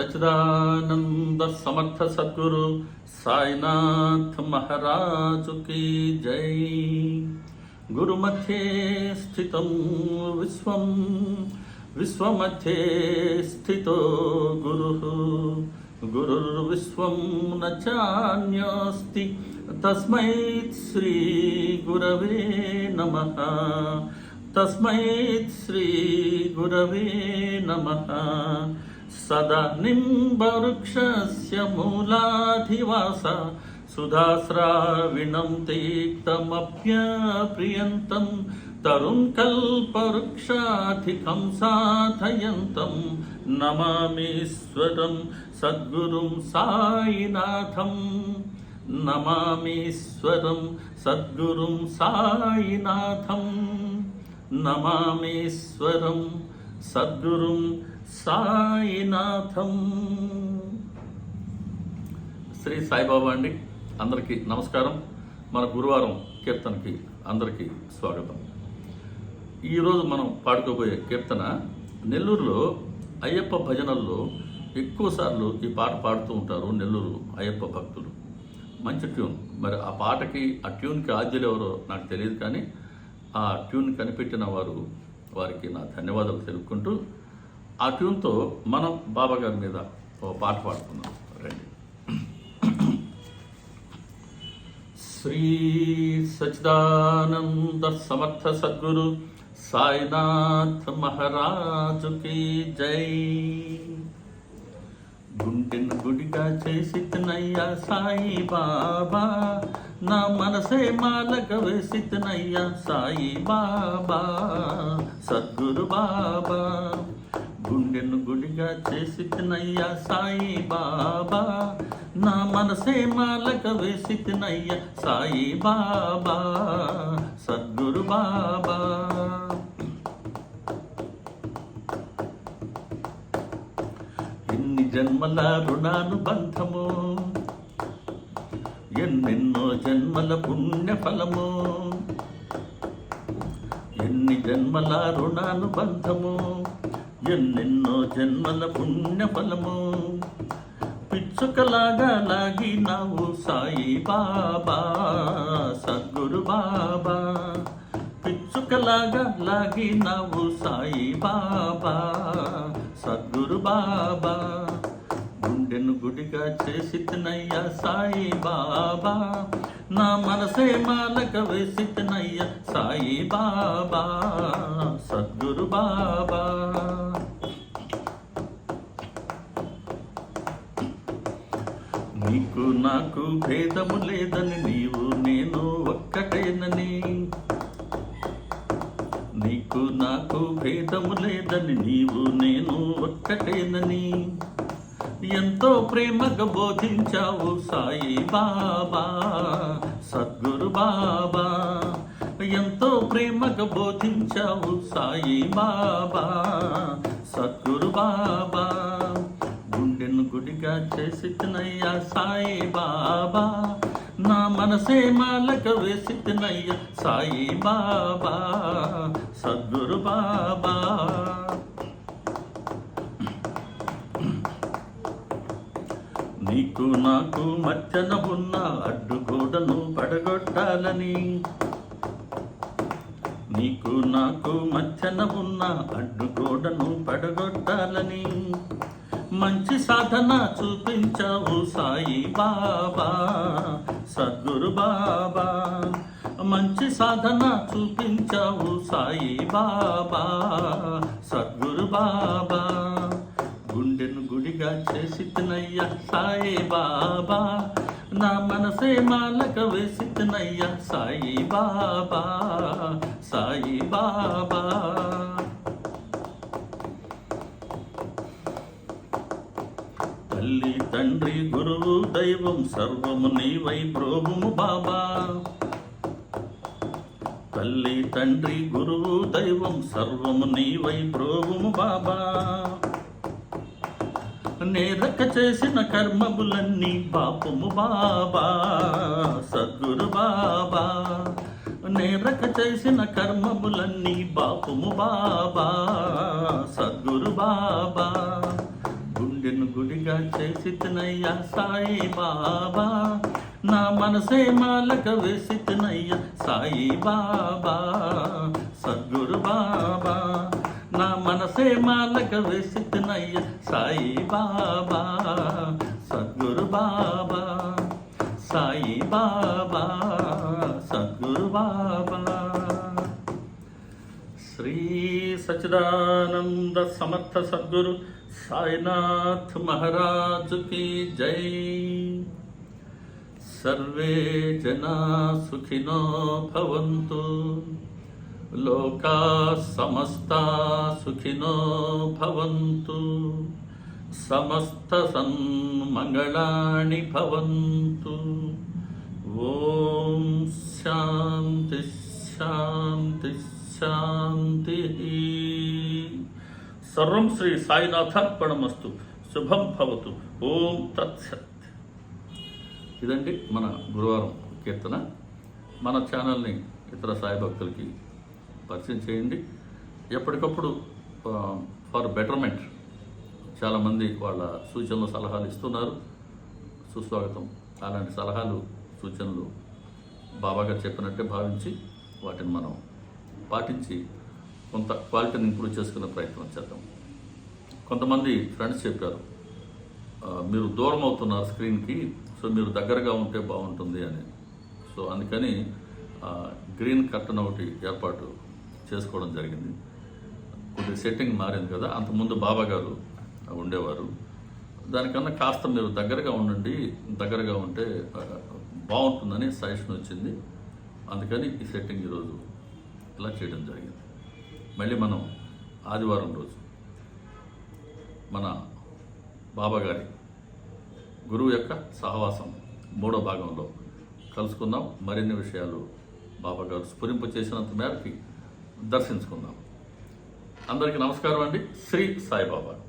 సచిదానంద సమర్థ సద్గురు సాయినాథ్ మహారాజు కీ జై. గురు మధ్యే స్థితం విశ్వం విశ్వమధ్యే స్థితో గురు. గురుర్విశ్వం నాన్యోస్తి తస్మై శ్రీ గురవే నమ. తస్మై శ్రీ గురవే నమ. సదా నింబవృక్షస్య మూలాధివాస. సుధాస్రావిణం తీక్తమప్యప్రియంతం. తరుం కల్పవృక్షాధికం సాధయంతం. నమామీశ్వరం సద్గురుం సాయినాథం. నమామీశ్వరం సద్గురుం సాయినాథం. నమామీశ్వరం సద్గురుం సాయినాథం. శ్రీ సాయిబాబా అండి అందరికీ నమస్కారం. మన గురువారం కీర్తనకి అందరికీ స్వాగతం. ఈరోజు మనం పాడుకోబోయే కీర్తన నెల్లూరులో అయ్యప్ప భజనల్లో ఎక్కువసార్లు ఈ పాట పాడుతూ ఉంటారు నెల్లూరు అయ్యప్ప భక్తులు. మంచి ట్యూన్. మరి ఆ పాటకి ఆ ట్యూన్కి ఆద్యులు ఎవరో నాకు తెలియదు కానీ ఆ ట్యూన్ కనిపెట్టిన వారు వారికి నా ధన్యవాదాలు తెలుపుకుంటూ ఆ ట్యూన్తో మనం బాబా గారి మీద ఓ పాట పాడుకుందాం. రండి. శ్రీ సచిదానంద సమర్థ సద్గురు సాయినాథ్ మహారాజుకి జై. గుండెను గుడిగా చేసి తినయ్యా సాయి బాబా నా మనసే మాలక వేసి తినయ్యా సాయి బాబా సద్గురు బాబా. గుండెను గుడిగా చేసి తినయ్యా సాయి బాబా నా మనసే మాలక వేసి తినయ్యా సాయి బాబా సద్గురు బాబా. ఎన్ని జన్మల రుణానుబంధము ఎన్నెన్నో జన్మల పుణ్య ఫలము ఎన్ని జన్మల రుణానుబంధము ఎన్నెన్నో జన్మల పుణ్య ఫలము పిచ్చుకలాగా లాగినావు సాయి బాబా సద్గురు బాబా. పిచ్చుకలాగా లాగినావు సాయి బాబా సద్గురు బాబా. గుండెను గుడిగా చేసి తినయ్యా సాయి బాబా. నా మనసే మాలక వేసి తినయ్యా సాయి బాబా సద్గురు బాబా. నీకు నాకు భేదము లేదని నీవు నేను ఒక్కటేనని. నీకు నాకు భేదము లేదని నీవు నేను ఒక్కటేనని. ఎంతో ప్రేమగా బోధించావు సాయి బాబా సద్గురు బాబా. ఎంతో ప్రేమగా బోధించావు సాయి బాబా సద్గురు బాబా. గుండెను గుడిగా చేసినయ్యా సాయి బాబా నా మనసే మాలక వేసినయ్యా సాయి బాబా సద్గురు బాబా. నీకు నాకు మధ్యన ఉన్న అడ్డుగోడను పడగొట్టాలని. నీకు నాకు మధ్యన ఉన్న అడ్డుగోడను పడగొట్టాలని. మంచి సాధన చూపించావు సాయి బాబా సద్గురు బాబా. మంచి సాధన చూపించావు సాయి బాబా సద్గురు బాబా. గుండెను గుడిగా చేసి తినయ్యా సాయి బాబా. నా మనసే మాలక వేసి తినయ్యా సాయి బాబా సాయి బాబా. తల్లి తండ్రి గురువు దైవం సర్వము నీవై ప్రోగుము బాబా. తల్లి తండ్రి గురువు దైవం సర్వము నీవై ప్రోగుము బాబా. నేరక చేసిన కర్మములన్నీ పాపము బాబా సద్గురు బాబా. నేరక చేసిన కర్మములన్నీ పాపము బాబా సద్గురు బాబా. గుండె గుండెను గుడిగా చేసినయ్యా సాయి బాబా నా మనసే మాలక వేసినయ్యా సాయి బాబా సద్గురు బాబా నా మనసే మాలక వేసినయ్యా సాయి బాబా సద్గురు బాబా సాయి బాబా సద్గురు బాబా. శ్రీ సచిదానంద సమర్థ సద్గురు సాయినాథ్ మహారాజ్ की జై. సర్వే జనా సుఖినో భవంతు. లోకా సమస్తా సుఖినో భవంతు. సమస్త సన్మంగళాని భవంతు. ఓం శాంతి శాంతి శాంతి. సర్వం శ్రీ సాయినాథార్పణమస్తు శుభం భవతు. ఓం తత్సత్. ఇదండి మన గురువారం కీర్తన. మన ఛానల్ని ఇతర సాయి భక్తులకి పరిచయం చేయండి. ఎప్పటికప్పుడు ఫర్ బెటర్మెంట్ చాలామంది వాళ్ళ సూచనలు సలహాలు ఇస్తున్నారు. సుస్వాగతం. అలాంటి సలహాలు సూచనలు బాబాగారు చెప్పినట్టే భావించి వాటిని మనం పాటించి కొంత క్వాలిటీని ఇంప్రూవ్ చేసుకునే ప్రయత్నం చేద్దాం. కొంతమంది ఫ్రెండ్స్ చెప్పారు మీరు దూరం అవుతున్నారు స్క్రీన్కి సో మీరు దగ్గరగా ఉంటే బాగుంటుంది అని. సో అందుకని గ్రీన్ కర్టన్ ఒకటి ఏర్పాటు చేసుకోవడం జరిగింది. కొద్ది సెట్టింగ్ మారింది కదా అంతకుముందు బాబా గారు ఉండేవారు. దానికన్నా కాస్త మీరు దగ్గరగా ఉండండి దగ్గరగా ఉంటే బాగుంటుందని సజెషన్ వచ్చింది. అందుకని ఈ సెట్టింగ్ ఈరోజు ఇలా చేయడం జరిగింది. మళ్ళీ మనం ఆదివారం రోజు మన బాబాగారి గురువు యొక్క సహవాసం మూడో భాగంలో కలుసుకుందాం. మరిన్ని విషయాలు బాబా గారు స్ఫురింప చేసినంత మేరకి దర్శించుకుందాం. అందరికీ నమస్కారం అండి. శ్రీ సాయిబాబా.